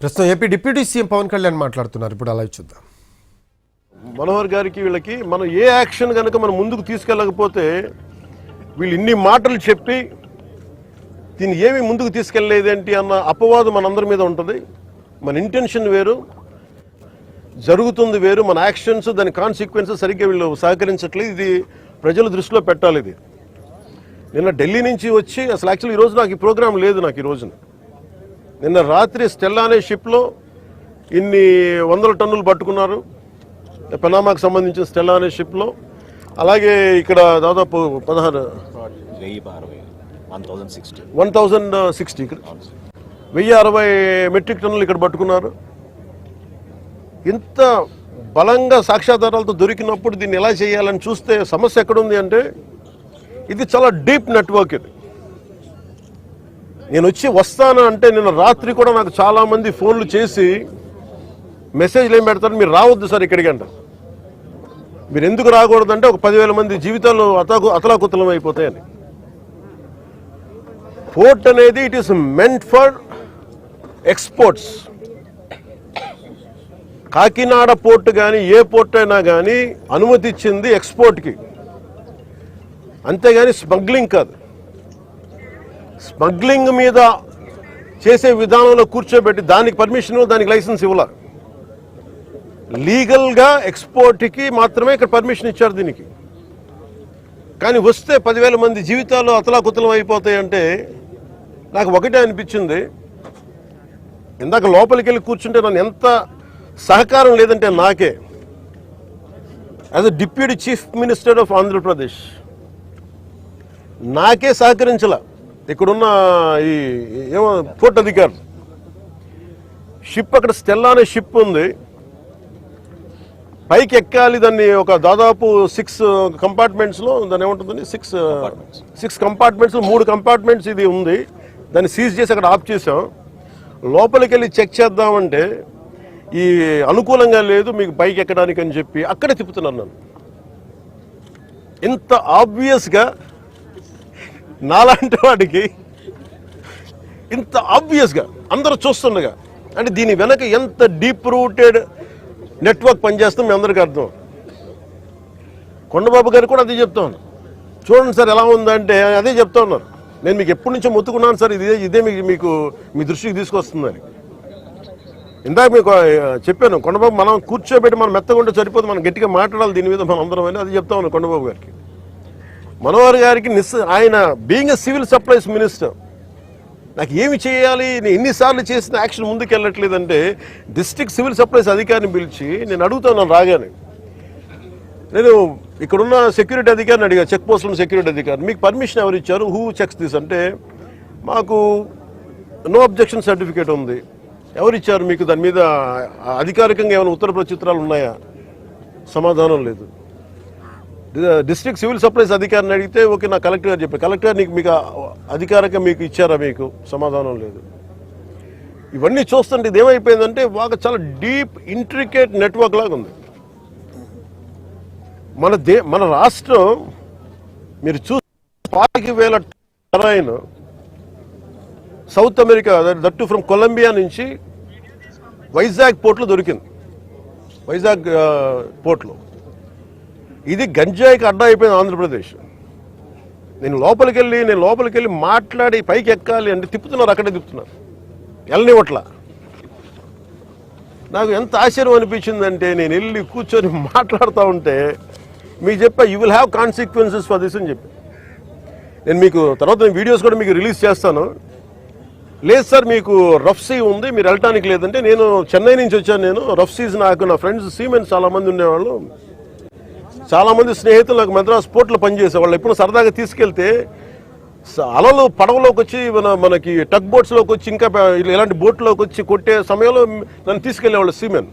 ప్రస్తుతం AP deputy CM Pawan Kalyan మాట్లాడుతున్నారు. ఇప్పుడు అలా చూద్దాం. మనోహర్ గారికి వీళ్ళకి మనం ఏ యాక్షన్ కనుక మనం ముందుకు తీసుకెళ్ళకపోతే వీళ్ళు ఇన్ని మాటలు చెప్పి దీన్ని ఏమి ముందుకు తీసుకెళ్ళలేదేంటి అన్న అపవాదం మనందరి మీద ఉంటుంది. మన ఇంటెన్షన్ వేరు జరుగుతుంది వేరు మన యాక్షన్స్ దాని కాన్సిక్వెన్సెస్ సరిగ్గా వీళ్ళు సహకరించట్లేదు. ఇది ప్రజల దృష్టిలో పెట్టాలి ఇది. నిన్న ఢిల్లీ నుంచి వచ్చి అసలు యాక్చువల్లీ ఈరోజు నాకు ఈ ప్రోగ్రాం లేదు నాకు ఈ రోజున. నిన్న రాత్రి స్టెల్లా అనే షిప్లో ఇన్ని వందల టన్నులు పట్టుకున్నారు. పెనామాకు సంబంధించిన స్టెల్లా అనే షిప్లో. అలాగే ఇక్కడ దాదాపు పదహారు వెయ్యి అరవై one thousand sixty. One thousand sixty ఇక్కడ. వెయ్యి అరవై మెట్రిక్ టన్నులు ఇక్కడ పట్టుకున్నారు. ఇంత బలంగా సాక్ష్యాధారాలతో దొరికినప్పుడు దీన్ని ఎలా చేయాలని చూస్తే సమస్య ఎక్కడుంది అంటే ఇది చాలా డీప్ నెట్వర్క్ ఇది. నేను వచ్చి వస్తాను అంటే నిన్న రాత్రి కూడా నాకు చాలామంది ఫోన్లు చేసి మెసేజ్లు ఏం పెడతారు? మీరు రావద్దు సార్ ఇక్కడికి అంట. మీరు ఎందుకు రాకూడదంటే ఒక పదివేల మంది జీవితాలు అతకు అతలాకుతలం అయిపోతాయని. పోర్ట్ అనేది it is meant for exports Kakinada port కానీ ఏ పోర్ట్ అయినా కానీ అనుమతి ఇచ్చింది ఎక్స్పోర్ట్కి అంతేగాని స్మగ్లింగ్ కాదు. స్మగ్లింగ్ మీద చేసే విధానంలో కూర్చోబెట్టి దానికి పర్మిషన్ దానికి లైసెన్స్ ఇవ్వాలి. లీగల్గా ఎక్స్పోర్ట్కి మాత్రమే ఇక్కడ పర్మిషన్ ఇచ్చారు దీనికి. కానీ వస్తే పదివేల మంది జీవితాలు అతలాకుతలం అయిపోతాయంటే నాకు ఒకటే అనిపించింది. ఇందాక లోపలికి వెళ్ళి కూర్చుంటే నన్ను ఎంత సహకారం లేదంటే నాకే. As a deputy chief minister of Andhra Pradesh. నాకే సహకరించలే. ఇక్కడున్న ఈ ఏమో పోర్ట్ అధికారులు. షిప్ అక్కడ స్టెల్లా అనే షిప్ ఉంది. పైకి ఎక్కాలి దాన్ని ఒక దాదాపు సిక్స్ కంపార్ట్మెంట్స్లో దాన్ని ఏముంటుందండి? సిక్స్ సిక్స్ కంపార్ట్మెంట్స్ మూడు కంపార్ట్మెంట్స్ ఇది ఉంది. దాన్ని సీజ్ చేసి అక్కడ ఆఫ్ చేసాం లోపలికి వెళ్ళి చెక్ చేద్దామంటే ఈ అనుకూలంగా లేదు మీకు పైకి ఎక్కడానికి అని చెప్పి అక్కడే తిప్పుతున్నాను నన్ను. ఇంత ఆబ్వియస్గా నాలాంటి వాడికి ఇంత ఆబ్వియస్గా అందరూ చూస్తుండగా. అంటే దీని వెనక ఎంత డీప్ రూటెడ్ నెట్వర్క్ పనిచేస్తుంది మీ అందరికీ అర్థం. కొండబాబు గారు కూడా అదే చెప్తాను చూడండి సార్ ఎలా ఉందంటే అదే చెప్తా ఉన్నారు. నేను మీకు ఎప్పటి నుంచో మొత్తుకున్నాను సార్ ఇదే ఇదే మీకు మీకు మీ దృష్టికి తీసుకొస్తుందని. ఇందాక మీకు చెప్పాను కొండబాబు మనం కూర్చోబెట్టి మనం మెత్తగా ఉంటే సరిపోదు మనం గట్టిగా మాట్లాడాలి దీని మీద మనం అందరం అని అది చెప్తా కొండబాబు గారికి. మనోహర్ గారికి నిస్ ఆయన being a civil supplies minister నాకు ఏమి చేయాలి? నేను ఎన్నిసార్లు చేసిన యాక్షన్ ముందుకెళ్ళట్లేదంటే డిస్టిక్ డిస్ట్రిక్ట్ సివిల్ సప్లైస్ అధికారిని పిలిచి నేను అడుగుతాను రాగానే. నేను ఇక్కడున్న సెక్యూరిటీ అధికారిని అడిగా చెక్ పోస్టులను సెక్యూరిటీ అధికారి మీకు పర్మిషన్ ఎవరు ఇచ్చారు? హూ చెక్స్ దిస్ అంటే మాకు నో అబ్జెక్షన్ సర్టిఫికేట్ ఉంది. ఎవరు ఇచ్చారు? మీకు దాని మీద అధికారికంగా ఏమైనా ఉత్తర ప్రత్యుత్తరాలు ఉన్నాయా? సమాధానం లేదు. డిస్ట్రిక్ట్ సివిల్ సప్లైస్ అధికారిని అడిగితే ఓకే నా కలెక్టర్ గారు చెప్పారు. కలెక్టర్ గారు నీకు మీకు అధికారిక మీకు ఇచ్చారా మీకు? సమాధానం లేదు. ఇవన్నీ చూస్తుంటే ఇదేమైపోయిందంటే బాగా చాలా డీప్ ఇంట్రికేట్ నెట్వర్క్ లాగా ఉంది. మన దే మన రాష్ట్రం మీరు చూ పాతిక వేల Tarain south America that from Colombia నుంచి వైజాగ్ పోర్ట్లో దొరికింది. వైజాగ్ పోర్ట్లో. ఇది గంజాయికి అడ్డా అయిపోయింది ఆంధ్రప్రదేశ్. నేను లోపలికి వెళ్ళి నేను లోపలికి వెళ్ళి మాట్లాడి పైకి ఎక్కాలి అంటే తిప్పుతున్నారు అక్కడే తిప్పుతున్నారు. వెళ్ళనివ్వట్లా. నాకు ఎంత ఆశ్చర్యం అనిపించిందంటే నేను వెళ్ళి కూర్చొని మాట్లాడుతూ ఉంటే మీకు చెప్పా you will have consequences for this అని చెప్పి. నేను మీకు తర్వాత నేను వీడియోస్ కూడా మీకు రిలీజ్ చేస్తాను. లేదు సార్ మీకు రఫ్ సీ ఉంది మీరు వెళ్ళటానికి లేదంటే నేను చెన్నై నుంచి వచ్చాను నేను. రఫ్ సీస్ నాకు నా ఫ్రెండ్స్ సీమెన్స్ చాలా మంది ఉండేవాళ్ళు. చాలామంది స్నేహితులు నాకు మద్రాస్ పోర్ట్లో పనిచేసే వాళ్ళు. ఎప్పుడు సరదాగా తీసుకెళ్తే అలలు పడవలోకి వచ్చి మన మనకి టగ్ బోట్స్లోకి వచ్చి ఇంకా ఇలాంటి బోట్లోకి వచ్చి కొట్టే సమయంలో నన్ను తీసుకెళ్ళేవాళ్ళు సీమెన్.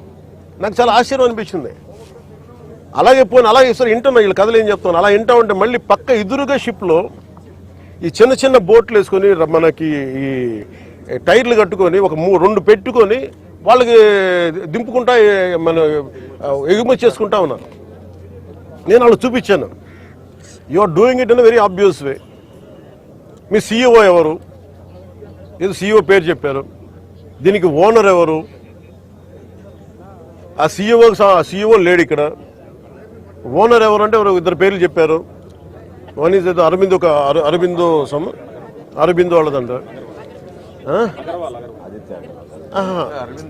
నాకు చాలా ఆశ్చర్యం అనిపించింది. అలాగే పోయిన అలాగే సరే వింటున్నా వీళ్ళు కథలు ఏం చెప్తాను అలా వింటా ఉంటే మళ్ళీ పక్క ఎదురుగా షిప్లో ఈ చిన్న చిన్న బోట్లు వేసుకొని మనకి ఈ టైర్లు కట్టుకొని ఒక మూ రెండు పెట్టుకొని వాళ్ళకి దింపుకుంటా మన ఎగుమతి చేసుకుంటా ఉన్నాను నేను వాళ్ళు చూపించాను. You are doing it in very obvious way me CEO ఎవరు? ఏదో సీఈఓ పేరు చెప్పారు దీనికి ఓనర్ ఎవరు? ఆ సీఈఓ సీఈఓ లేడు ఇక్కడ. ఓనర్ ఎవరు అంటే ఎవరు ఇద్దరు పేర్లు చెప్పారు. వన్ ఈజ్ ఏదో అరవింద్ ఒక అర- అరవిందో సమ్ అరవిందో వాళ్ళదంట.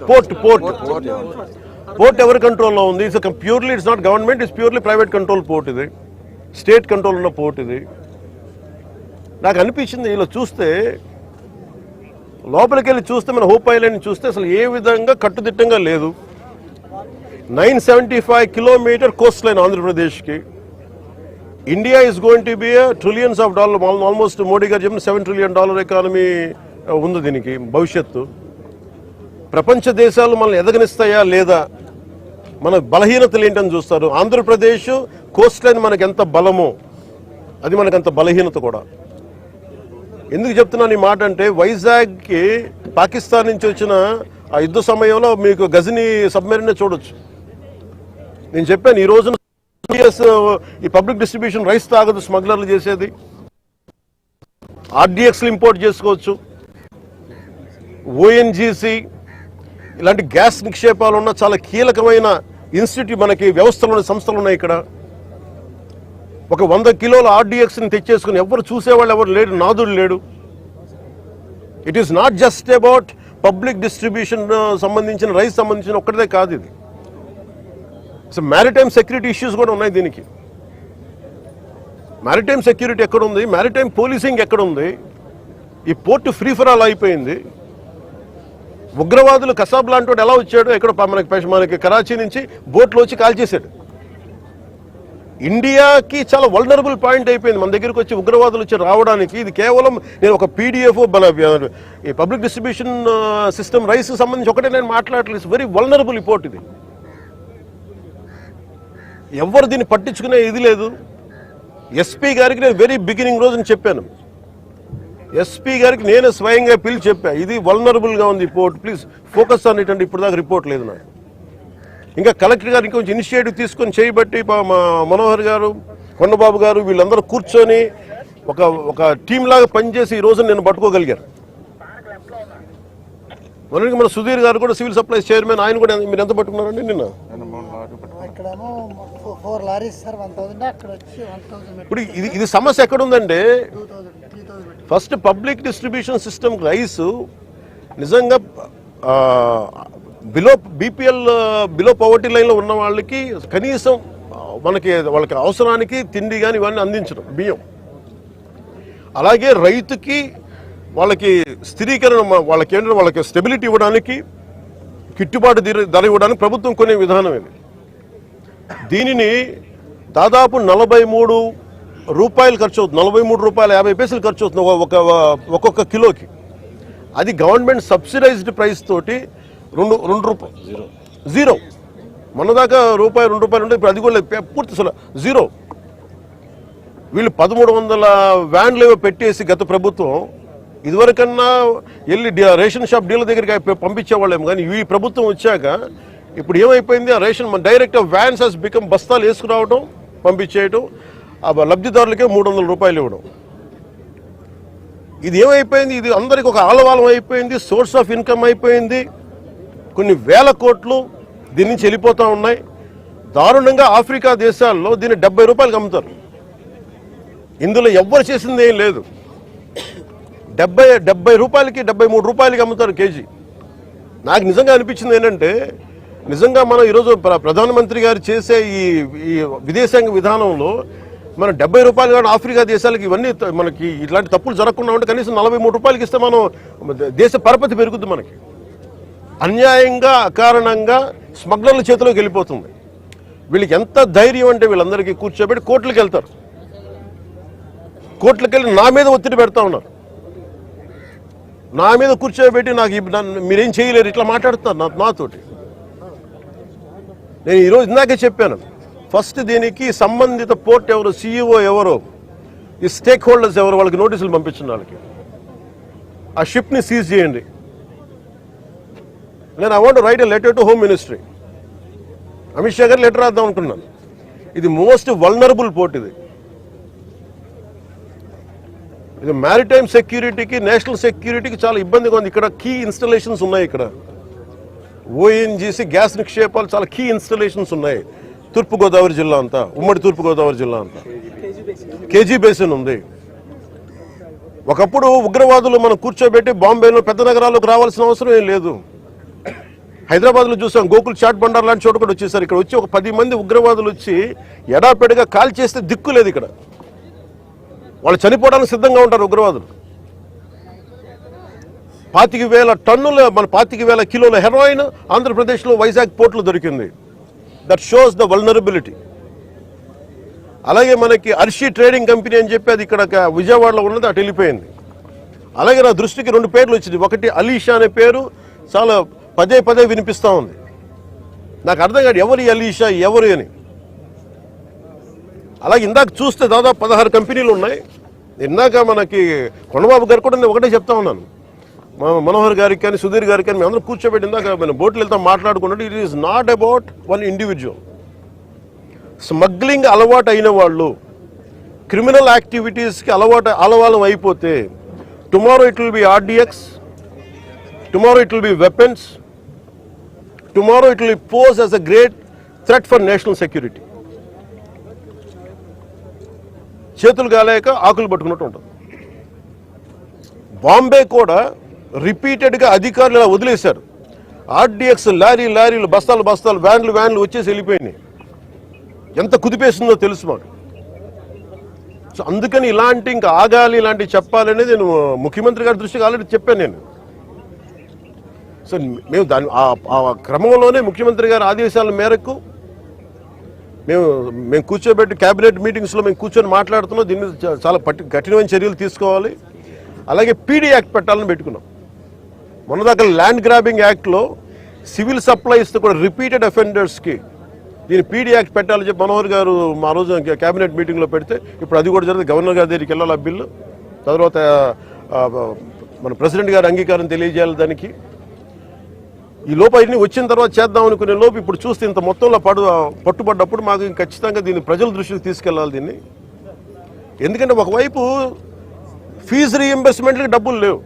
పోర్ట్ పోర్ట్ పోర్ట్ ఎవరి కంట్రోల్లో ఉంది? It's purely it's not government it's purely private control port ఇది. స్టేట్ కంట్రోల్ ఉన్న పోర్ట్ ఇది. నాకు అనిపించింది ఇలా చూస్తే లోపలికి వెళ్ళి చూస్తే మన హోప్ ఐలాండ్ చూస్తే అసలు ఏ విధంగా కట్టుదిట్టంగా లేదు. Nine seventy five kilometre coast line ఆంధ్రప్రదేశ్కి. India is going to be trillions of dollar almost Modi గారు చెప్పిన సెవెన్ ట్రిలియన్ డాలర్ ఎకానమీ ఉంది దీనికి భవిష్యత్తు. ప్రపంచ దేశాలు మనల్ని ఎదగనిస్తాయా లేదా? మన బలహీనతలు ఏంటని చూస్తారు. ఆంధ్రప్రదేశ్ కోస్ట్ లైన్ మనకు ఎంత బలమో అది మనకు అంత బలహీనత కూడా. ఎందుకు చెప్తున్నాను ఈ మాట అంటే వైజాగ్కి పాకిస్తాన్ నుంచి వచ్చిన ఆ యుద్ధ సమయంలో మీకు గజని సబ్మెరీన్ చూడొచ్చు. నేను చెప్పాను ఈ రోజున ఈ పబ్లిక్ డిస్ట్రిబ్యూషన్ రైస్ తాగదు స్మగ్లర్లు చేసేది. ఆర్డిఎక్స్లు ఇంపోర్ట్ చేసుకోవచ్చు. ఓఎన్జీసీ ఇలాంటి గ్యాస్ నిక్షేపాలు ఉన్న చాలా కీలకమైన ఇన్స్టిట్యూట్ మనకి వ్యవస్థలు ఉన్న సంస్థలు ఉన్నాయి ఇక్కడ. ఒక వంద కిలోల ఆర్డిఎక్స్ని తెచ్చేసుకుని ఎవరు చూసేవాళ్ళు ఎవరు లేడు నాదుడు లేడు. It is not just about public distribution సంబంధించిన రైస్ సంబంధించిన ఒక్కటిదే కాదు ఇది. సో మ్యారిటైమ్ సెక్యూరిటీ ఇష్యూస్ కూడా ఉన్నాయి దీనికి. మ్యారిటైమ్ సెక్యూరిటీ ఎక్కడ ఉంది మ్యారిటైమ్ పోలీసింగ్ ఎక్కడ ఉంది ఈ పోర్టు ఫ్రీ ఫర్ ఆల్ అయిపోయింది. ఉగ్రవాదులు కసాబ్ లాంటి ఎలా వచ్చాడు ఎక్కడ మనకి మనకి కరాచీ నుంచి బోట్లో వచ్చి కాల్ చేశాడు. ఇండియాకి చాలా వల్నరబుల్ పాయింట్ అయిపోయింది. మన దగ్గరికి వచ్చి ఉగ్రవాదులు వచ్చి రావడానికి ఇది కేవలం నేను ఒక పీడిఎఫ్ మన ఈ పబ్లిక్ డిస్ట్రిబ్యూషన్ సిస్టమ్ రైస్ సంబంధించి ఒకటే నేను మాట్లాడలేదు వెరీ వల్నరబుల్ రిపోర్ట్ ఇది. ఎవరు దీన్ని పట్టించుకునే ఇది లేదు. ఎస్పీ గారికి నేను వెరీ బిగినింగ్ రోజున చెప్పాను. ఎస్పీ గారికి నేను స్వయంగా పిలిచి చెప్పా. ఇది వల్నరబుల్గా ఉంది report please focus on it అంటే ఇప్పుడు దాకా రిపోర్ట్ లేదు నాకు. ఇంకా కలెక్టర్ గారు ఇంకొంచెం ఇనిషియేటివ్ తీసుకొని చేయబట్టి మా మనోహర్ గారు కొండబాబు గారు వీళ్ళందరూ కూర్చొని ఒక ఒక టీం లాగా పనిచేసి ఈ రోజు నేను పట్టుకోగలిగారు మొన్నటికి మన సుధీర్ గారు కూడా సివిల్ సప్లైస్ చైర్మన్ ఆయన కూడా మీరు ఎంత పట్టుకున్నారండి నిన్న? ఇప్పుడు ఇది ఇది సమస్య ఎక్కడుందంటే first public distribution system rice నిజంగా బిలో బీపీఎల్ బిలో పవర్టీ లైన్లో ఉన్న వాళ్ళకి కనీసం మనకి వాళ్ళకి అవసరానికి తిండి కానీ ఇవన్నీ అందించడం బియ్యం. అలాగే రైతుకి వాళ్ళకి స్థిరీకరణ వాళ్ళకి ఏంటంటే వాళ్ళకి స్టెబిలిటీ ఇవ్వడానికి గిట్టుబాటు ధర ధర ఇవ్వడానికి ప్రభుత్వం కొనే విధానం ఇది. దీనిని దాదాపు నలభై మూడు రూపాయలు ఖర్చు అవుతుంది. నలభై మూడు రూపాయలు యాభై పైసలు ఖర్చు అవుతుంది ఒక- ఒక ఒక్కొక్క కిలోకి. అది గవర్నమెంట్ సబ్సిడైజ్డ్ ప్రైస్ తోటి రెండు రెండు రూపాయలు జీరో. జీరో. మొన్నదాకా రూపాయి రెండు రూపాయలు ఉంటే ఇప్పుడు అది కూడా పూర్తి అసలు జీరో. వీళ్ళు పదమూడు వందల వ్యాన్లు ఏవో పెట్టేసి గత ప్రభుత్వం ఇదివరకన్నా వెళ్ళి రేషన్ షాప్ డీలర్ దగ్గరికి పంపించేవాళ్ళేమో కానీ ఈ ప్రభుత్వం వచ్చాక ఇప్పుడు ఏమైపోయింది? ఆ రేషన్ మన డైరెక్ట్ వ్యాన్స్ హెస్ బికమ్ బస్తాలు వేసుకురావడం పంపించేయటం. ఆ లబ్ధిదారులకే మూడు వందల రూపాయలు ఇవ్వడం. ఇది ఏమైపోయింది? ఇది అందరికి ఒక ఆలవాలం అయిపోయింది సోర్స్ ఆఫ్ ఇన్కమ్ అయిపోయింది. కొన్ని వేల కోట్లు దీని నుంచి వెళ్ళిపోతూ ఉన్నాయి. దారుణంగా ఆఫ్రికా దేశాల్లో దీన్ని డెబ్బై రూపాయలకు అమ్ముతారు. ఇందులో ఎవ్వరు చేసింది ఏం లేదు. డెబ్బై డెబ్బై రూపాయలకి డెబ్బై మూడు రూపాయలకి అమ్ముతారు కేజీ. నాకు నిజంగా అనిపించింది ఏంటంటే నిజంగా మనం ఈరోజు ప్ర- ప్రధానమంత్రి గారు చేసే ఈ ఈ విదేశాంగ విధానంలో మనం డెబ్బై రూపాయలు కానీ ఆఫ్రికా దేశాలకి ఇవన్నీ మనకి ఇట్లాంటి తప్పులు జరగకుండా ఉంటే కనీసం నలభై మూడు రూపాయలకి ఇస్తే మనం దేశ పరపతి పెరుగుద్ది మనకి. అన్యాయంగా అకారణంగా స్మగ్లర్ల చేతిలోకి వెళ్ళిపోతుంది. వీళ్ళకి ఎంత ధైర్యం అంటే వీళ్ళందరికీ కూర్చోబెట్టి కోర్టులకు వెళ్తారు. కోర్టులకు వెళ్ళి నా మీద ఒత్తిడి పెడతా ఉన్నారు. నా మీద కూర్చోబెట్టి నాకు మీరేం చేయలేరు ఇట్లా మాట్లాడుతున్నారు నా నాతోటి. నేను ఈరోజు ఇందాకే చెప్పాను. ఫస్ట్ దీనికి సంబంధిత పోర్ట్ ఎవరు సీఈఓ ఎవరు ఈ స్టేక్ హోల్డర్స్ ఎవరు వాళ్ళకి నోటీసులు పంపించిన వాళ్ళకి. ఆ షిప్ని సీజ్ చేయండి. నేను I want write a letter to home ministry. Amit Shah గారు లెటర్ రాద్దాం అనుకున్నాను. ఇది మోస్ట్ వల్నరబుల్ పోర్ట్ ఇది. ఇది మ్యారిటైమ్ సెక్యూరిటీకి నేషనల్ సెక్యూరిటీకి చాలా ఇబ్బందిగా ఉంది. ఇక్కడ కీ ఇన్స్టలేషన్స్ ఉన్నాయి ఇక్కడ. ఓఎన్జీసీ గ్యాస్ నిక్షేపాలు చాలా కీ ఇన్స్టలేషన్స్ ఉన్నాయి. తూర్పుగోదావరి జిల్లా అంతా ఉమ్మడి తూర్పుగోదావరి జిల్లా అంతా. కేజీ బేసిన్ ఉంది. ఒకప్పుడు ఉగ్రవాదులు మనం కూర్చోబెట్టి బాంబేలో పెద్ద నగరాల్లోకి రావాల్సిన అవసరం ఏం లేదు. హైదరాబాద్లో చూసాం గోకుల్ చాట్ బండార్ లాంటి చోట కూడా వచ్చేసారు. ఇక్కడ వచ్చి ఒక పది మంది ఉగ్రవాదులు వచ్చి ఎడాపెడగా కాల్ చేస్తే దిక్కు లేదు ఇక్కడ. వాళ్ళు చనిపోవడానికి సిద్ధంగా ఉంటారు ఉగ్రవాదులు. పాతిక వేల టన్నుల మన పాతిక వేల కిలోల హెరాయిన్ ఆంధ్రప్రదేశ్లో వైజాగ్ పోర్టులో దొరికింది. దట్ షోస్ ద వల్నరబిలిటీ అలాగే మనకి అర్షి ట్రేడింగ్ కంపెనీ అని చెప్పి అది ఇక్కడ విజయవాడలో ఉన్నది అటు వెళ్ళిపోయింది. అలాగే నా దృష్టికి రెండు పేర్లు వచ్చింది. ఒకటి అలీషా అనే పేరు చాలా పదే పదే వినిపిస్తూ ఉంది. నాకు అర్థం కాదు ఎవరు అలీషా ఎవరు అని. అలాగే ఇందాక చూస్తే దాదాపు పదహారు కంపెనీలు ఉన్నాయి. ఇందాక మనకి కొండబాబు గారు కూడా నేను ఒకటే చెప్తా ఉన్నాను. మనోహర్ గారికి కానీ సుధీర్ గారికి కానీ మేము అందరం కూర్చోబెట్టి ఇందాక మనం బోట్లు వెళ్తాం మాట్లాడుకున్నట్టు it is not about one individual smuggling అలవాటు అయిన వాళ్ళు క్రిమినల్ యాక్టివిటీస్కి అలవాటు అలవాలం అయిపోతే tomorrow it will be RDX tomorrow it will be weapons tomorrow it will pose as a great threat for national security చేతులు కాలేక ఆకులు పట్టుకున్నట్టు ఉంటుంది. బాంబే కూడా రిపీటెడ్గా అధికారులు ఇలా వదిలేశారు. ఆర్డిఎక్స్ లారీ లారీలు బస్తాలు బస్తాలు వ్యాన్లు వ్యాన్లు వచ్చేసి వెళ్ళిపోయినాయి. ఎంత కుదిపేస్తుందో తెలుసు మాకు. సో అందుకని ఇలాంటి ఇంకా ఆగాలి ఇలాంటివి చెప్పాలనేది నేను ముఖ్యమంత్రి గారి దృష్టికి ఆల్రెడీ చెప్పాను నేను. సో మేము దాని ఆ- క్రమంలోనే ముఖ్యమంత్రి గారి ఆదేశాల మేరకు మేము మేము కూర్చోబెట్టి క్యాబినెట్ మీటింగ్స్లో మేము కూర్చొని మాట్లాడుతున్నాం. దీని మీద చాలా పట్టి కఠినమైన చర్యలు తీసుకోవాలి. అలాగే పీడీ యాక్ట్ పెట్టాలని పెట్టుకున్నాం. మొన్నదాకా ల్యాండ్ గ్రాబింగ్ యాక్ట్లో సివిల్ సప్లైస్ కూడా రిపీటెడ్ అఫెండర్స్కి దీని పీడీ యాక్ట్ పెట్టాలని చెప్పి మనోహర్ గారు మా రోజు క్యాబినెట్ మీటింగ్లో పెడితే ఇప్పుడు అది కూడా జరిగింది. గవర్నర్ గారి దగ్గరికి వెళ్ళాలి ఆ బిల్లు. తర్వాత మన ప్రెసిడెంట్ గారి అంగీకారం తెలియజేయాలి దానికి. ఈ లోపు అవన్నీ వచ్చిన తర్వాత చేద్దాం అనుకునే లోపు ఇప్పుడు చూస్తే ఇంత మొత్తంలో పడు పట్టుబడ్డప్పుడు మాకు ఖచ్చితంగా దీన్ని ప్రజల దృష్టికి తీసుకెళ్ళాలి దీన్ని. ఎందుకంటే ఒకవైపు ఫీజు రీఎంబర్స్మెంట్లకి డబ్బులు లేవు.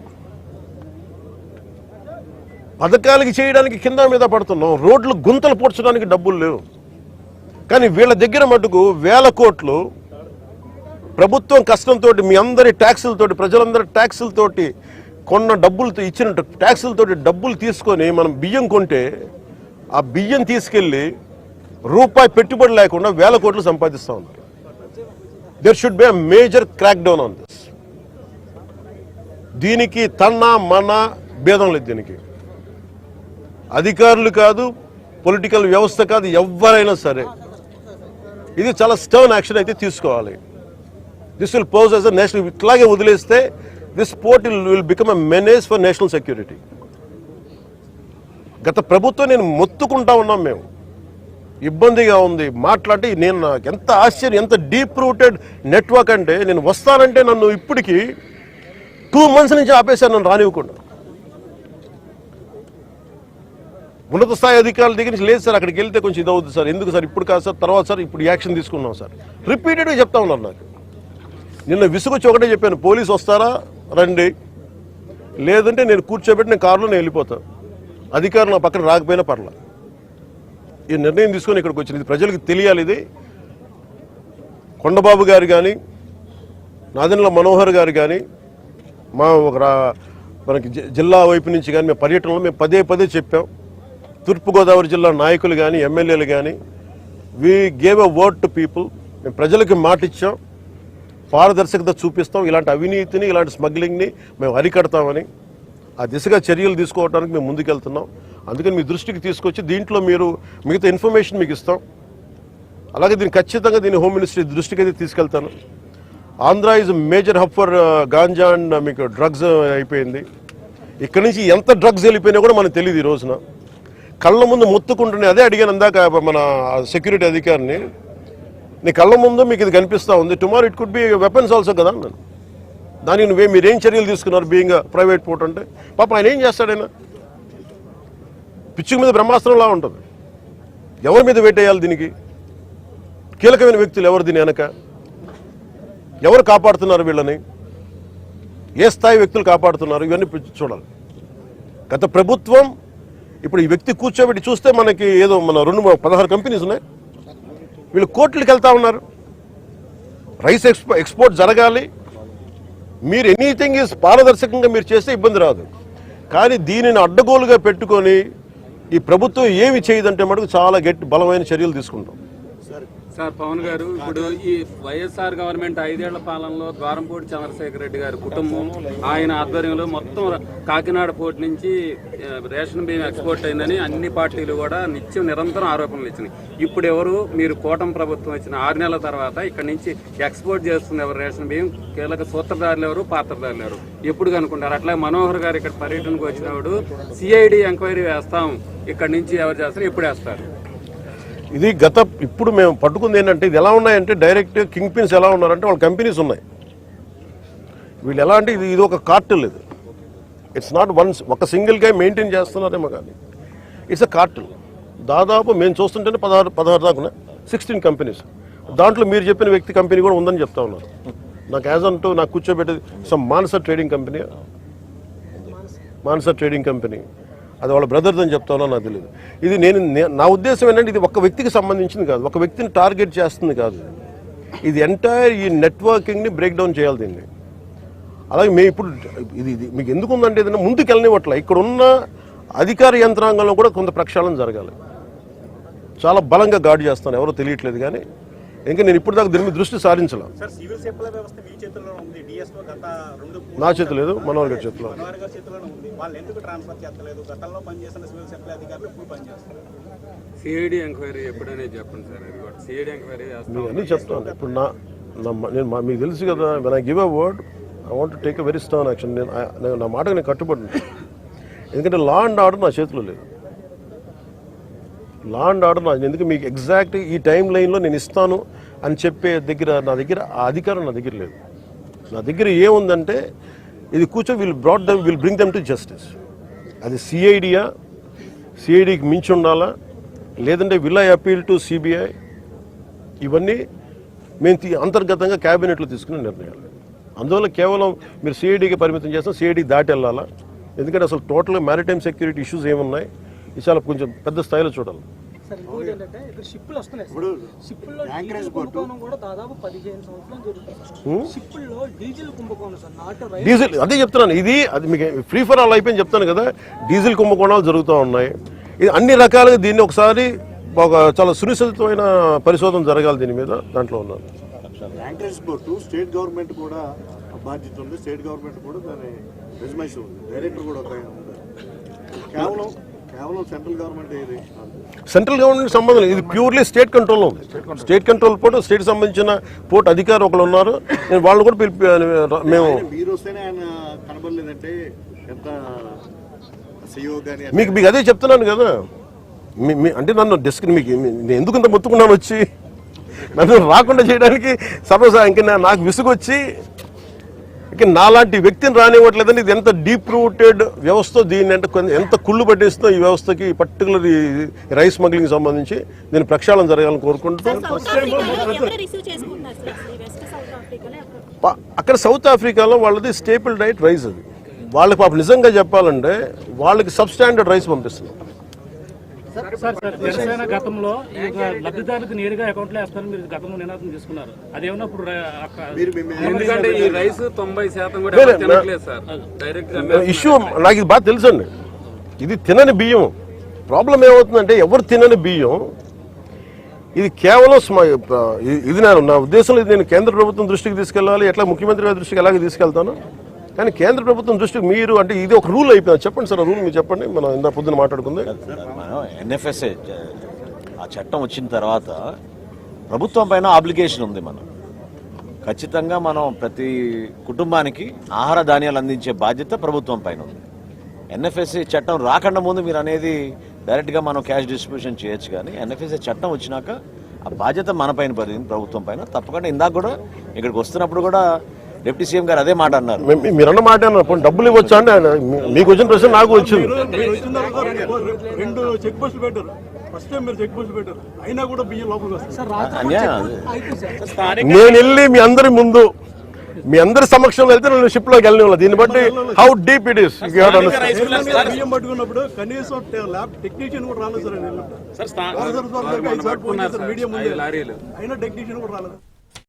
పథకాలకి చేయడానికి కింద మీద పడుతున్నాం. రోడ్లు గుంతలు పూడ్చడానికి డబ్బులు లేవు. కానీ వీళ్ళ దగ్గర మటుకు వేల కోట్లు ప్రభుత్వం కష్టంతో మీ అందరి ట్యాక్సులతోటి ప్రజలందరి ట్యాక్సులతోటి కొన్న డబ్బులతో ఇచ్చిన ట్యాక్సులతోటి డబ్బులు తీసుకొని మనం బియ్యం కొంటే ఆ బియ్యం తీసుకెళ్ళి రూపాయి పెట్టుబడి లేకుండా వేల కోట్లు సంపాదిస్తూ ఉన్నారు. There should be a major crackdown on this దీనికి తన్న మన భేదం లేదు దీనికి. అధికారులు కాదు పొలిటికల్ వ్యవస్థ కాదు ఎవరైనా సరే. ఇది చాలా స్టర్న్ యాక్షన్ అయితే తీసుకోవాలి. This will pose as a national ఇట్లాగే వదిలేస్తే this port will become a menace for national security గత ప్రభుత్వం నేను మొత్తుకుంటా ఉన్నాం మేము. ఇబ్బందిగా ఉంది. మాట్లాడి నేను నాకు ఎంత ఆశ్చర్యం ఎంత డీప్ రూటెడ్ నెట్వర్క్ అంటే నేను వస్తానంటే నన్ను ఇప్పటికీ టూ మంత్స్ నుంచి ఆపేశాను నన్ను రానివ్వకుండా. ఉన్నత స్థాయి అధికారుల దగ్గర నుంచి లేదు సార్ అక్కడికి వెళ్తే కొంచెం ఇది అవుతుంది సార్. ఎందుకు సార్ ఇప్పుడు కాదు సార్ తర్వాత సార్ ఇప్పుడు యాక్షన్ తీసుకున్నాం సార్. రిపీటెడ్గా చెప్తా ఉన్నారు నాకు. నిన్న విసుగొచ్చి ఒకటే చెప్పాను పోలీసు వస్తారా? రండి. లేదంటే నేను కూర్చోబెట్టి నేను కారులో నేను వెళ్ళిపోతాను అధికారులు నా పక్కన రాకపోయినా పర్లా. ఈ నిర్ణయం తీసుకొని ఇక్కడికి వచ్చింది. ఇది ప్రజలకు తెలియాలి ఇది. కొండబాబు గారు కానీ నాదెండ్ల మనోహర్ గారు కానీ మా ఒక రా- మనకి జి- జిల్లా వైపు నుంచి కానీ మేము పర్యటనలో మేము పదే పదే చెప్పాం. తూర్పుగోదావరి జిల్లా నాయకులు కానీ ఎమ్మెల్యేలు కానీ we gave a word to people మేము ప్రజలకి మాట ఇచ్చాం పారదర్శకత చూపిస్తాం. ఇలాంటి అవినీతిని ఇలాంటి స్మగ్లింగ్ని మేము అరికడతామని ఆ దిశగా చర్యలు తీసుకోవడానికి మేము ముందుకెళ్తున్నాం. అందుకని మీ దృష్టికి తీసుకొచ్చి దీంట్లో మీరు మిగతా ఇన్ఫర్మేషన్ మీకు ఇస్తాం. అలాగే దీన్ని ఖచ్చితంగా దీన్ని హోమ్ మినిస్ట్రీ దృష్టికి అయితే తీసుకెళ్తాను. Andhra is major hub for ganja and మీకు డ్రగ్స్ uh, అయిపోయింది. ఇక్కడి నుంచి ఎంత డ్రగ్స్ వెళ్ళిపోయినా కూడా మనకు తెలియదు ఈ రోజున. కళ్ళ ముందు మొత్తుకుంటున్నాయి అదే అడిగాను అందాక మన సెక్యూరిటీ అధికారిని నీ కళ్ళ ముందు మీకు ఇది కనిపిస్తూ ఉంది. Tomorrow it could be weapons also కదా అన్నాను. దానికి నువ్వే మీరేం చర్యలు తీసుకున్నారు బీయింగ్ ప్రైవేట్ పోర్ట్ అంటే? పాప ఆయన ఏం చేస్తాడైనా పిచ్చి మీద బ్రహ్మాస్త్రంలా ఉంటుంది. ఎవరి మీద వేటేయాలి దీనికి? కీలకమైన వ్యక్తులు ఎవరు దీని వెనక? ఎవరు కాపాడుతున్నారు వీళ్ళని? ఏ స్థాయి వ్యక్తులు కాపాడుతున్నారు? ఇవన్నీ చూడాలి. గత ప్రభుత్వం ఇప్పుడు ఈ వ్యక్తి కూర్చోబెట్టి చూస్తే మనకి ఏదో మన రెండు పదహారు కంపెనీస్ ఉన్నాయి. వీళ్ళు కోర్టులకు వెళ్తా ఉన్నారు. రైస్ ఎక్స్పో ఎక్స్పోర్ట్ జరగాలి. మీరు ఎనీథింగ్ ఈజ్ పారదర్శకంగా మీరు చేస్తే ఇబ్బంది రాదు. కానీ దీనిని అడ్డగోలుగా పెట్టుకొని ఈ ప్రభుత్వం ఏమి చేయదంటే మటుకు చాలా గట్టి బలమైన చర్యలు తీసుకుంటాం. సార్ పవన్ గారు ఇప్పుడు ఈ వైఎస్ఆర్ గవర్నమెంట్ ఐదేళ్ళ పాలనలో ద్వారంపూడి చంద్రశేఖర్ రెడ్డి గారి కుటుంబం ఆయన ఆధ్వర్యంలో మొత్తం కాకినాడ పోర్టు నుంచి రేషన్ బియ్యం ఎక్స్పోర్ట్ అయిందని అన్ని పార్టీలు కూడా నిత్యం నిరంతరం ఆరోపణలు ఇచ్చినాయి. ఇప్పుడు ఎవరు మీరు కూటమి ప్రభుత్వం వచ్చిన ఆరు నెలల తర్వాత ఇక్కడ నుంచి ఎక్స్పోర్ట్ చేస్తుంది ఎవరు రేషన్ బియ్యం? కీలక సూత్రధారులు ఎవరు? పాత్రధారులు ఎవరు? ఎప్పుడు కనుకుంటారు అట్లా మనోహర్ గారు ఇక్కడ పర్యటనకు వచ్చినప్పుడు సిఐడి ఎంక్వైరీ వేస్తాం ఇక్కడ నుంచి ఎవరు చేస్తారు? ఎప్పుడు వేస్తారు? ఇది గత ఇప్పుడు మేము పట్టుకుంది ఏంటంటే ఇది ఎలా ఉన్నాయంటే డైరెక్ట్ కింగ్ పిన్స్ ఎలా ఉన్నారంటే వాళ్ళ కంపెనీస్ ఉన్నాయి. వీళ్ళు ఎలా అంటే ఇది ఇది ఒక కార్టల్ ఇది. ఇట్స్ నాట్ వన్స్ ఒక సింగిల్గా మెయింటైన్ చేస్తున్నారేమో కానీ ఇట్స్ అ కార్టల్ దాదాపు మేము చూస్తుంటేనే పదహారు పదహారు దాకా సిక్స్టీన్ కంపెనీస్ దాంట్లో మీరు చెప్పిన వ్యక్తి కంపెనీ కూడా ఉందని చెప్తా ఉన్నారు. నాకు యాజ్ అంటూ నాకు కూర్చోబెట్టేది some Manasa trading company Manasa trading company అది వాళ్ళ బ్రదర్ది అని చెప్తానో నాకు తెలియదు ఇది నేను నా ఉద్దేశం ఏంటంటే ఇది ఒక వ్యక్తికి సంబంధించింది కాదు. ఒక వ్యక్తిని టార్గెట్ చేస్తుంది కాదు. ఇది ఎంటైర్ ఈ నెట్వర్కింగ్ని బ్రేక్ డౌన్ చేయాలి దీన్ని. అలాగే మేము ఇప్పుడు ఇది ఇది మీకు ఎందుకు ఉందంటే ఏదైనా ముందుకు వెళ్ళనివ్వట్లే. ఇక్కడ ఉన్న అధికార యంత్రాంగంలో కూడా కొంత ప్రక్షాళన జరగాలి. చాలా బలంగా గాడి చేస్తాను. ఎవరో తెలియట్లేదు కానీ ఇంకా నేను ఇప్పుడు దాకా దీని మీద దృష్టి సారించలే. సార్ సివిల్ సప్లై వ్యవస్థ మీ చేతుల్లో ఉంది. డిఎస్ఓ గత రెండు నా చేతి లేదు మనోహర్ గారి చేతిలో. సిఐడి ఎంక్వైరీ ఎప్పుడనే చెప్పండి సార్? అది కూడా సిఐడి ఎంక్వైరీ చేస్తాం మీకు అన్నీ చెప్తాను. ఇప్పుడు నా నేను మా- మీకు తెలుసు కదా when I give a word I want take a very strong action నేను నా మాటకు నేను కట్టుబడి. ఎందుకంటే లా అండ్ ఆర్డర్ నా చేతిలో లేదు. లా అండ్ ఆర్డర్ ఎందుకు మీకు ఎగ్జాక్ట్ ఈ టైం లైన్లో నేను ఇస్తాను అని చెప్పే దగ్గర నా దగ్గర ఆ అధికారం నా దగ్గర లేదు. నా దగ్గర ఏముందంటే ఇది కూర్చో will brought them will bring them to justice అది సిఐడియా సిఐడికి మించి ఉండాలా? లేదంటే will I appeal to CBI ఇవన్నీ మేము అంతర్గతంగా క్యాబినెట్లో తీసుకునే నిర్ణయాలు. అందువల్ల కేవలం మీరు సిఐడికి పరిమితం చేస్తాం సిఐడికి దాటి వెళ్ళాలా ఎందుకంటే అసలు టోటల్గా మ్యారిటైమ్ సెక్యూరిటీ ఇష్యూస్ ఏమున్నాయి? చాలా కొంచెం పెద్ద స్థాయిలో చూడాలి. సార్ ఇంకోటి ఏంటంటే ఇక్కడ షిప్పులు వస్తున్నాయి. ఇప్పుడు షిప్పుల్లో డీజిల్ కుంభకోణం కూడా దాదాపు పదిహేను సంవత్సరాలు జరుగుతుంది షిప్పుల్లో డీజిల్ కుంభకోణం సార్ నాట్ రైల్. డీజిల్ అదే చెప్తున్నాను. ఇది అది మీకు ఫ్రీ ఫర్ ఆల్ అయిపోయింది చెప్తాను కదా. డీజిల్ కుంభకోణాలు జరుగుతూ ఉన్నాయి. ఇది అన్ని రకాలుగా దీన్ని ఒకసారి ఒక చాలా సునిశ్చితమైన పరిశోధన జరగాలి దీని మీద దాంట్లో యాంకరేజ్ పోర్టు స్టేట్ గవర్నమెంట్ కూడా బాధ్యత ఉంది. స్టేట్ గవర్నమెంట్ కూడా దాని ఉంది. డైరెక్టర్ కూడా ఉన్నారు. కేవలం సెంట్రల్ గవర్నమెంట్ ఏది సెంట్రల్ గవర్నమెంట్ సంబంధం లేదు. ఇది ప్యూర్లీ స్టేట్ కంట్రోల్లో ఉంది. స్టేట్ కంట్రోల్ పోర్టు స్టేట్ సంబంధించిన పోర్ట్ అధికారి ఒకరు ఉన్నారు. నేను వాళ్ళని కూడా పిలిపి మేము మీకు మీకు అదే చెప్తున్నాను కదా. మీ- అంటే నన్ను డెస్క్ మీకు నేను ఎందుకు ఇంత మొత్తుకున్నాను వచ్చి? నన్ను రాకుండా చేయడానికి సపోజ్ ఇంక నాకు విసుగొచ్చి ఇక నాలాంటి వ్యక్తిని రానివ్వట్లేదని ఇది ఎంత డీప్ రూటెడ్ వ్యవస్థ దీన్ని అంటే కొంచెం ఎంత కుళ్ళు పట్టేస్తుందో ఈ వ్యవస్థకి పర్టికులర్ ఈ రైస్ స్మగ్లింగ్ సంబంధించి దీని ప్రక్షాళన జరగాలని కోరుకుంటూ అక్కడ సౌత్ ఆఫ్రికాలో వాళ్ళది స్టేపుల్ డైట్ రైస్ అది. వాళ్ళకి పాప నిజంగా చెప్పాలంటే వాళ్ళకి సబ్ స్టాండర్డ్ రైస్ పంపిస్తున్నారు సార్? సార్ జనసేన గతంలో లబ్ధిదారులకు నేరుగా అకౌంట్లో వేస్తారని మీరు గతంలో నినాదం తీసుకున్నారు అదేమన్నా ఇప్పుడు ఎందుకంటే ఈ రైస్ తొంభై శాతం కూడా వేరే- ఎవరు తినట్లేదు సార్. డైరెక్ట్గా ఇష్యూ నాకు ఇది బాగా తెలుసండి ఇది తినని బియ్యం. ప్రాబ్లం ఏమవుతుందంటే ఎవరు తినని బియ్యం? ఇది కేవలం ఇది నా నా ఉద్దేశంలో ఇది నేను కేంద్ర ప్రభుత్వం దృష్టికి తీసుకెళ్ళాలి ఎట్లా ముఖ్యమంత్రి గారి దృష్టికి ఎలాగ తీసుకెళ్తాను? కానీ కేంద్ర ప్రభుత్వం దృష్టికి మీరు అంటే ఇది ఒక రూల్ అయిపోయింది. చెప్పండి సార్ రూల్ మీరు చెప్పండి. మనం ఇందా పొద్దున మాట్లాడుకుంది. ఎన్ఎఫ్ఎస్ఏ ఆ చట్టం వచ్చిన తర్వాత ప్రభుత్వం పైన ఆబ్లిగేషన్ ఉంది మనం. ఖచ్చితంగా మనం ప్రతి కుటుంబానికి ఆహార ధాన్యాలు అందించే బాధ్యత ప్రభుత్వం పైన ఉంది. ఎన్ఎఫ్ఎస్ఏ చట్టం రాకుండా ముందు మీరు అనేది డైరెక్ట్గా మనం క్యాష్ డిస్ట్రిబ్యూషన్ చేయొచ్చు కానీ ఎన్ఎఫ్ఎస్ఏ చట్టం వచ్చినాక ఆ బాధ్యత మన పైన పడింది ప్రభుత్వం పైన. తప్పకుండా ఇందాక కూడా ఇక్కడికి వస్తున్నప్పుడు కూడా డిప్యూటీ సీఎం గారు అదే మాట అన్నారు. మీ- మీ- మీరన్న మాట అన్నారు. డబ్బులు ఇవ్వచ్చా అంటే ఆయన? మీకు వచ్చిన ప్రశ్న నాకు వచ్చింది. రెండు చెక్ పోస్టులు పెట్టారు. మీరు నేను వెళ్ళి మీ అందరి ముందు మీ అందరి సమక్షంలో వెళ్తే నేను షిప్లోకి వెళ్ళిన దీన్ని బట్టి హౌ డీప్ ఇట్ ఇస్ బియ్యం పట్టుకున్నప్పుడు కనీసం టెక్నీషియన్ కూడా రాలేదు సార్ మీడియం అయినా టెక్నీషియన్ కూడా రాలేదు.